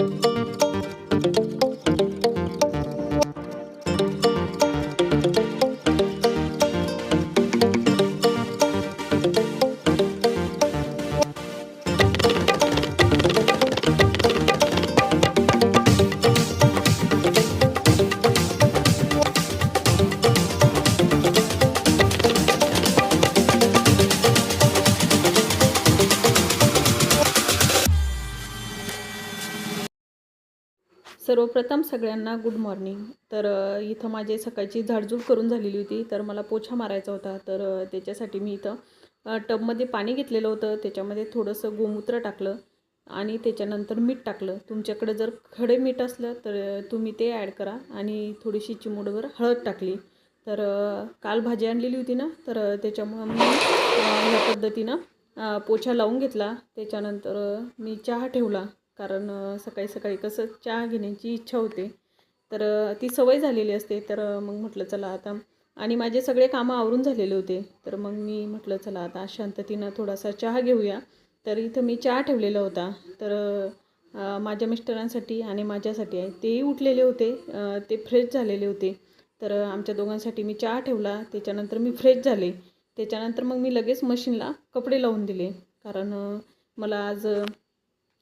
you सर्वप्रथम सगळ्यांना good morning तर इथं माझे सकाळची झाडझूड करून झालेली होती तर मला पोछा मारायचा होता. तर त्याच्यासाठी मी इथं टबमध्ये पाणी घेतलेलं होतं. त्याच्यामध्ये थोडंसं गोमूत्र टाकलं आणि त्याच्यानंतर मीठ टाकलं. तुमच्याकडे जर खडे मीठ असलं तर तुम्ही ते ॲड करा आणि थोडीशी चिमूडभर हळद टाकली. तर काल भाजी आणलेली होती ना तर त्याच्यामुळं मी ह्या पद्धतीनं पोछा लावून घेतला. त्याच्यानंतर मी चहा ठेवला. कारण सकाळी सकाळी कसं चहा घेण्याची इच्छा होते. तर ती सवय झालेली असते. तर मग म्हटलं चला आता. आणि माझे सगळे कामं आवरून झालेले होते. तर मग मी म्हटलं चला आता शांततेनं थोडासा चहा घेऊया. तर इथं मी चहा ठेवलेला होता. तर माझ्या मिस्टरांसाठी आणि माझ्यासाठी आहे तेही उठलेले होते. ते फ्रेश झालेले होते. तर आमच्या दोघांसाठी मी चहा ठेवला. त्याच्यानंतर मी फ्रेश झाले. त्याच्यानंतर मग मी लगेच मशीनला कपडे लावून दिले. कारण मला आज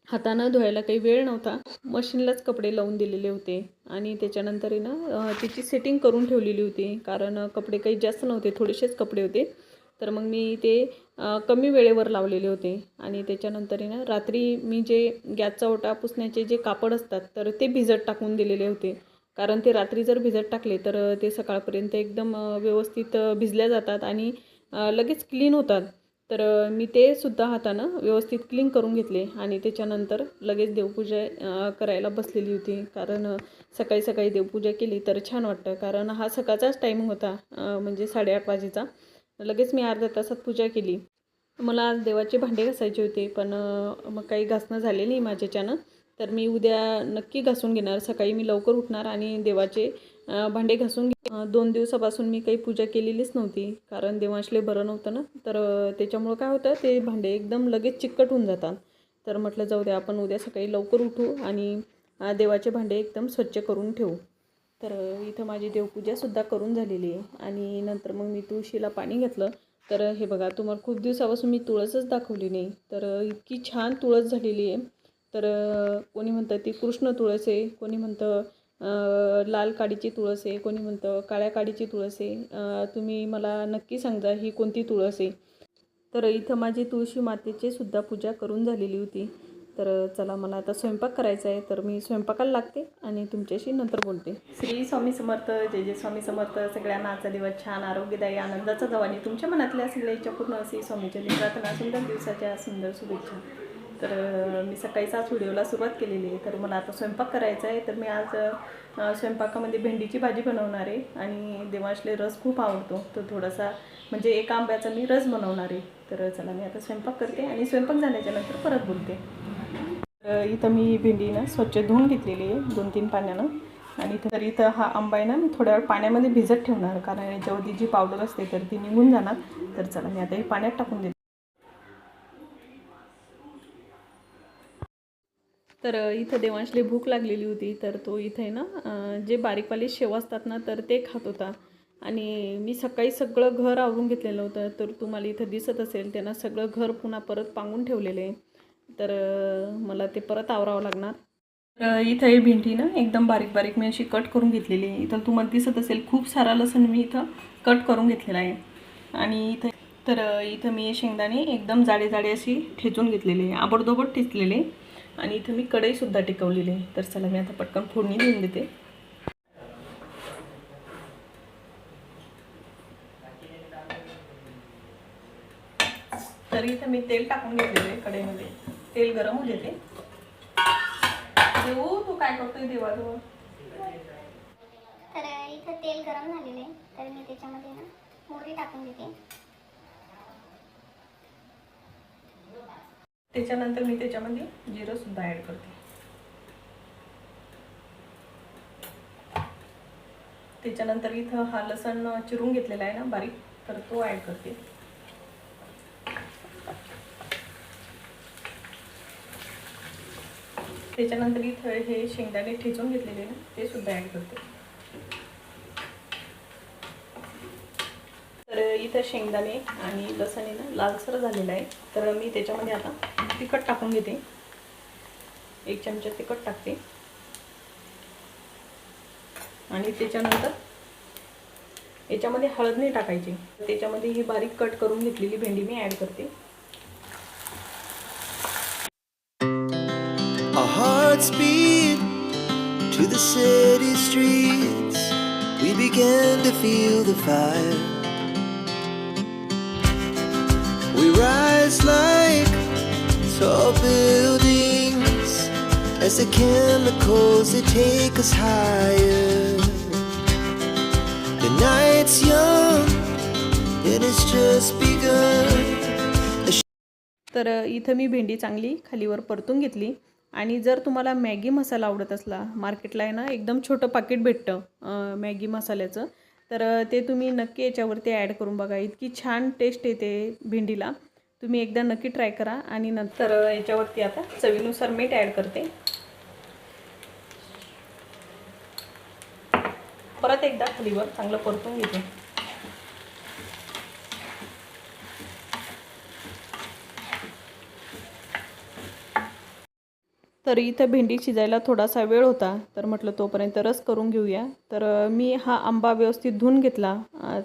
हातानं धुवायला काही वेळ नव्हता. मशीनलाच कपडे लावून दिलेले होते. आणि त्याच्यानंतर आहे ना तिची सेटिंग करून ठेवलेली होती. कारण कपडे काही जास्त नव्हते थोडेसेच कपडे होते. तर मग मी ते कमी वेळेवर लावलेले होते. आणि त्याच्यानंतर आहे ना रात्री मी जे गॅसचा ओटा पुसण्याचे जे कापड असतात तर ते भिजत टाकून दिलेले होते. कारण ते रात्री जर भिजत टाकले तर ते सकाळपर्यंत एकदम व्यवस्थित भिजल्या जातात आणि लगेच क्लीन होतात. तर मी ते सुद्धा हातानं व्यवस्थित क्लीन करून घेतले आणि त्याच्यानंतर लगेच देवपूजा करायला बसलेली होती. कारण सकाळी सकाळी देवपूजा केली तर छान वाटतं. कारण हा सकाळचाच टाईम होता म्हणजे साडेआठ वाजेचा. लगेच मी अर्ध्या तासात पूजा केली. मला आज देवाचे भांडे घासायचे होते पण मग काही घासणं झाले नाही माझ्याच्यानं. तर मी उद्या नक्की घासून घेणार. सकाळी मी लवकर उठणार आणि देवाचे भांडे घासून घे- दोन दिवसापासून मी काही पूजा केलेलीच नव्हती. कारण देवांशले बरं नव्हतं ना. तर त्याच्यामुळं काय होतं ते भांडे एकदम लगेच चिकट होऊन जातात. तर म्हटलं जाऊ दे आपण उद्या सकाळी लवकर उठू आणि देवाचे भांडे एकदम स्वच्छ करून ठेवू. तर इथं माझी देवपूजासुद्धा करून झालेली आहे. आणि नंतर मग मी तुळशीला पाणी घातलं. तर हे बघा तुम्हाला खूप दिवसापासून मी तुळसच दाखवली नाही. तर इतकी छान तुळस झालेली आहे. तर कोणी म्हणतं ती कृष्ण तुळस आहे. कोणी म्हणतं लाल काडीची तुळस आहे कोणी म्हणतं काळ्या काडीची तुळस आहे. तुम्ही मला नक्की सांगा ही कोणती तुळस आहे. तर इथं माझी तुळशी मातेची सुद्धा पूजा करून झालेली होती. तर चला मला आता स्वयंपाक करायचा आहे तर मी स्वयंपाकाला लागते आणि तुमच्याशी नंतर बोलते. श्री स्वामी समर्थ जय जय स्वामी समर्थ. सगळ्यांना आजचा दिवस छान आरोग्यदायी आनंदाचा जवानी. तुमच्या मनातल्या सगळ्या इच्छा पूर्ण असे स्वामीच्या प्रार्थना सुंदर दिवसाच्या सुंदर शुभेच्छा. तर मी सकाळीच आज व्हिडिओला सुरुवात केलेली आहे. तर मला आता स्वयंपाक करायचा आहे. तर मी आज स्वयंपाकामध्ये भेंडीची भाजी बनवणार आहे आणि देवांशले रस खूप आवडतो. तो थोडासा म्हणजे एका आंब्याचा मी रस बनवणार आहे. तर चला मी आता स्वयंपाक करते आणि स्वयंपाक झाल्याच्यानंतर परत बोलते. तर इथं मी भेंडी ना स्वच्छ धुवून घेतलेली आहे दोन तीन पाण्यानं. आणि तर इथं हा आंबा आहे ना मी थोड्या वेळ पाण्यामध्ये भिजत ठेवणार. कारण याच्यावरती जी पावडर असते तर ती निघून जाणार. तर चला मी आता हे पाण्यात टाकून देते. तर इथं देवांशली भूक लागलेली होती तर तो इथे ना जे बारीकवाले शेव असतात ना तर ते खात होता. आणि मी सकाळी सगळं घर आवरून घेतलेलं होतं तर तुम्हाला इथं दिसत असेल त्यांना सगळं घर पुन्हा परत पांगून ठेवलेलं. आहे तर मला ते परत आवरावं लागणार. तर इथं हे भेंडी ना एकदम बारीक बारीक मी अशी कट करून घेतलेली. आहे इथं तुम्हाला दिसत असेल खूप सारा लसण मी इथं कट करून घेतलेला आहे. आणि इथं तर इथं मी शेंगदाणे एकदम जाडे जाडे अशी ठेचून घेतलेले आहे आबडदोबड ठेचलेले. आणि इथं मी कढईसुद्धा टिकवलेली आहे. तर चला मी आता पटकन फोडणी देऊन देते. तर इथं मी तेल टाकून घेतलेलं आहे कढईमध्ये. तेल गरम होऊ देते. देऊ तू काय करतोय देवाजवळ? तर इथं तेल गरम झालेलं आहे. तर मी त्याच्यामध्ये ना मोहरी टाकून देते. त्याच्यानंतर मी त्याच्यामध्ये जिरं सुद्धा ऍड करते. त्याच्यानंतर इथं हा लसण चिरून घेतलेला आहे ना बारीक तर तो ऍड करते. त्याच्यानंतर इथं हे शेंगदाणे ठेचून घेतलेले ना ते सुद्धा ॲड करते. तर इथं शेंगदाणे आणि लसण आहे ना लालसर झालेलं आहे. तर मी त्याच्यामध्ये आता तिखट टाकून घेते एक चमचा तिखट टाकते आणि त्याच्यानंतर याच्यामध्ये हळद नाही टाकायची त्याच्यामध्ये ही बारीक कट करून घेतलेली भेंडी मी ॲड करते to the city streets. We began to feel the fire. We rise like tall buildings as the chemicals they take us higher. The night's young it has just begun. तर इथं मी भेंडी चांगली खालीवर परतून घेतली आणि जर तुम्हाला मॅगी मसाला आवडत असला मार्केटला आहे ना एकदम छोटं पाकिट भेटतं मॅगी मसाल्याचं तर ते तुम्ही नक्की याच्यावरती ॲड करून बघा इतकी छान टेस्ट येते भेंडीला तुम्ही एकदा नक्की ट्राय करा आणि नंतर याच्यावरती आता चवीनुसार मीठ ॲड करते. परत एकदा खालीवर चांगलं परतून घेते. तर इथं भेंडी शिजायला थोडासा वेळ होता तर म्हटलं तोपर्यंत रस करून घेऊया. तर मी हा आंबा व्यवस्थित धुवून घेतला.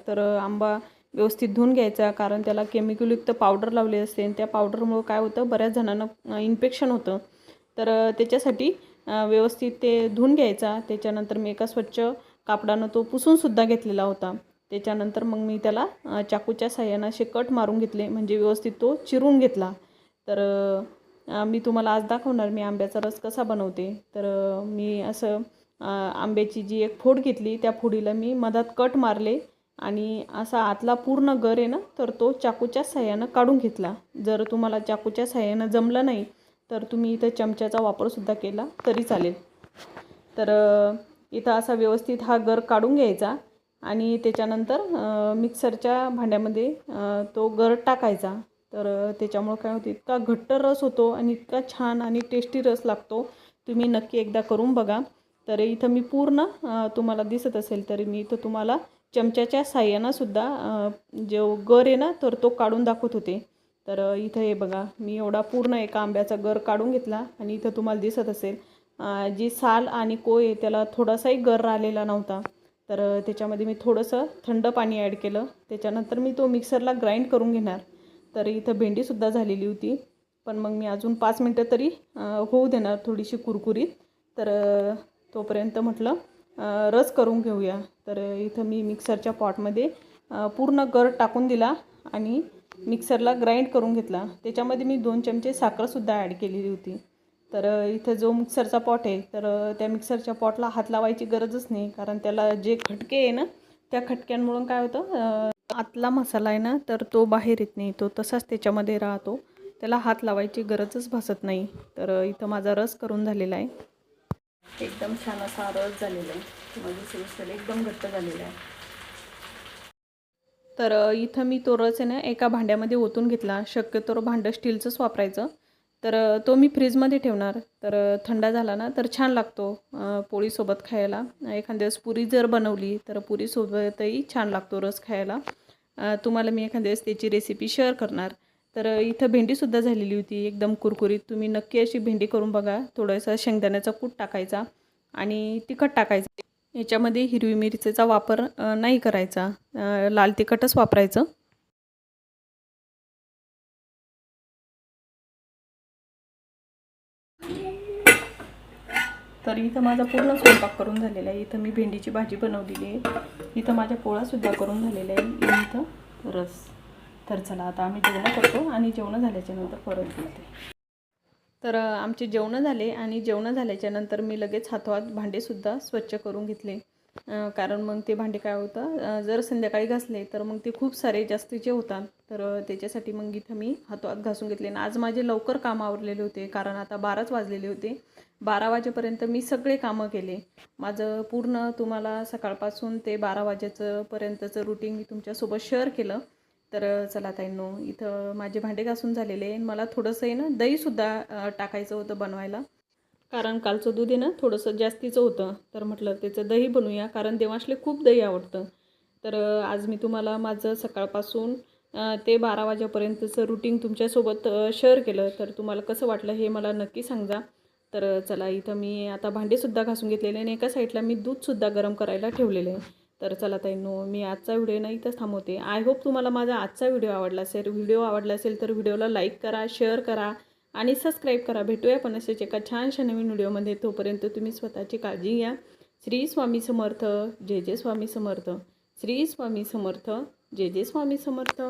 तर आंबा व्यवस्थित धुवून घ्यायचा कारण त्याला केमिकलयुक्त पावडर लावले असते. आणि त्या पावडरमुळं काय होतं बऱ्याच जणांना इन्फेक्शन होतं. तर त्याच्यासाठी व्यवस्थित ते धुवून घ्यायचा. त्याच्यानंतर मी एका स्वच्छ कापडानं तो पुसूनसुद्धा घेतलेला होता. त्याच्यानंतर मग मी त्याला चाकूच्या साह्यानं असे कट मारून घेतले. म्हणजे व्यवस्थित तो चिरून घेतला. तर मी तुम्हाला आज दाखवणार मी आंब्याचा रस कसा बनवते. तर मी असं आंब्याची जी एक फोड घेतली त्या फोडीला मी मधात कट मारले. आणि असा आतला पूर्ण गर आहे ना तर तो चाकूच्या सहाय्यानं काढून घेतला. जर तुम्हाला चाकूच्या सहाय्यानं जमलं नाही तर तुम्ही इथं चमच्याचा वापरसुद्धा केला तरी चालेल. तर इथं असा व्यवस्थित हा गर काढून घ्यायचा आणि त्याच्यानंतर मिक्सरच्या भांड्यामध्ये तो गर टाकायचा. तर त्याच्यामुळं काय होतं इतका घट्ट रस होतो आणि इतका छान आणि टेस्टी रस लागतो. तुम्ही नक्की एकदा करून बघा. तर इथं मी पूर्ण तुम्हाला दिसत असेल तरी मी इथं तुम्हाला चमच्याच्या साह्यानं सुद्धा जो गर आहे ना तर तो काढून दाखवत होते. तर इथं हे बघा मी एवढा पूर्ण एका आंब्याचा गर काढून घेतला आणि इथं तुम्हाला दिसत असेल जी साल आणि कोय आहे त्याला थोडासाही गर राहिलेला नव्हता. तर त्याच्यामध्ये मी थोडंसं थंड पाणी ॲड केलं. त्याच्यानंतर मी तो मिक्सरला ग्राइंड करून घेणार. तर इथं भेंडीसुद्धा झालेली होती. पण मग मी अजून पाच मिनटं तरी होऊ देणार थोडीशी कुरकुरीत. तर तोपर्यंत म्हटलं रस करून घेऊया. तर इथं मी मिक्सरच्या पॉटमध्ये पूर्ण गर टाकून दिला आणि मिक्सरला ग्राइंड करून घेतला. त्याच्यामध्ये मी दोन चमचे साखरसुद्धा ॲड केलेली होती. तर इथं जो मिक्सरचा पॉट आहे तर त्या मिक्सरच्या पॉटला हात लावायची गरजच नाही कारण त्याला जे खटके आहे ना त्या खटक्यांमुळं काय होतं आतला मसाला आहे ना तर तो बाहेर येत नाही तो तसाच त्याच्यामध्ये राहतो. त्याला हात लावायची गरजच भासत नाही. तर इथं माझा रस करून झालेला आहे. एकदम छान असा रस झालेला आहे. तुम्हाला दिसेल असेल, एकदम घट्ट झालेला आहे. तर इथं मी तो रस आहे ना एका भांड्यामध्ये ओतून घेतला. शक्यतो भांडं स्टीलचंच वापरायचं. तर तो मी फ्रीजमध्ये ठेवणार. तर थंडा थंड झाला ना तर छान लागतो पोळीसोबत खायला. एखाद्या वेळेस पुरी जर बनवली तर पुरीसोबतही छान लागतो रस खायला. तुम्हाला मी एखाद्या वेळेस त्याची रेसिपी शेअर करणार. तर इथं भेंडीसुद्धा झालेली होती एकदम कुरकुरीत. तुम्ही नक्की अशी भेंडी करून बघा थोडासा शेंगदाण्याचा कूट टाकायचा आणि तिखट टाकायचं. याच्यामध्ये हिरवी मिरचीचा वापर नाही करायचा. लाल तिखटच वापरायचं. तर इथं माझा पूर्ण स्वयंपाक करून झालेला आहे. इथं मी भेंडीची भाजी बनवलेली आहे. इथं माझ्या पोळासुद्धा करून झालेल्या आहे इथं रस. तर चला आता आम्ही जेवणं करतो आणि जेवणं झाल्याच्यानंतर परत बोलते तर आमचे जेवणं झाले आणि जेवणं झाल्याच्यानंतर मी लगेच हातोहात भांडेसुद्धा स्वच्छ करून घेतले. कारण मग ते भांडे काय होतं जर संध्याकाळी घासले तर मग ते खूप सारे जास्तीचे होतात. तर त्याच्यासाठी मग इथं मी हातोहात घासून घेतले आणि आज माझे लवकर काम आवरलेले होते कारण आता बाराच वाजलेले होते. बारा वाजेपर्यंत मी सगळे कामं केले. माझं पूर्ण तुम्हाला सकाळपासून ते बारा वाजेचं पर्यंतचं रुटीन मी तुमच्यासोबत शेअर केलं. तर चला ताईंनो इथं माझे भांडे घासून झालेले आहे. मला थोडंसं आहे ना दहीसुद्धा टाकायचं होतं बनवायला. कारण कालचं दूध आहे ना थोडंसं जास्तीचं होतं. तर म्हटलं त्याचं दही बनवूया. कारण देवांशले खूप दही आवडतं. तर आज मी तुम्हाला माझं सकाळपासून ते बारा वाजेपर्यंतचं रुटीन तुमच्यासोबत शेअर केलं. तर तुम्हाला कसं वाटलं हे मला नक्की सांगा. तर चला इथं मी आता भांडेसुद्धा घासून घेतलेले आणि एका साईडला मी दूधसुद्धा गरम करायला ठेवलेलं आहे. तर चला ताईंनो मी आजचा व्हिडिओ नाही तर थांबवते. आय होप तुम्हाला माझा आजचा व्हिडिओ आवडला असेल व्हिडिओ आवडला असेल तर व्हिडिओला लाईक करा शेअर करा आणि सबस्क्राईब करा. भेटूया पण असेच एका छानशा नवीन व्हिडिओमध्ये. तोपर्यंत तुम्ही स्वतःची काळजी घ्या. श्री स्वामी समर्थ जय जय स्वामी समर्थ. श्री स्वामी समर्थ जय जय स्वामी समर्थ.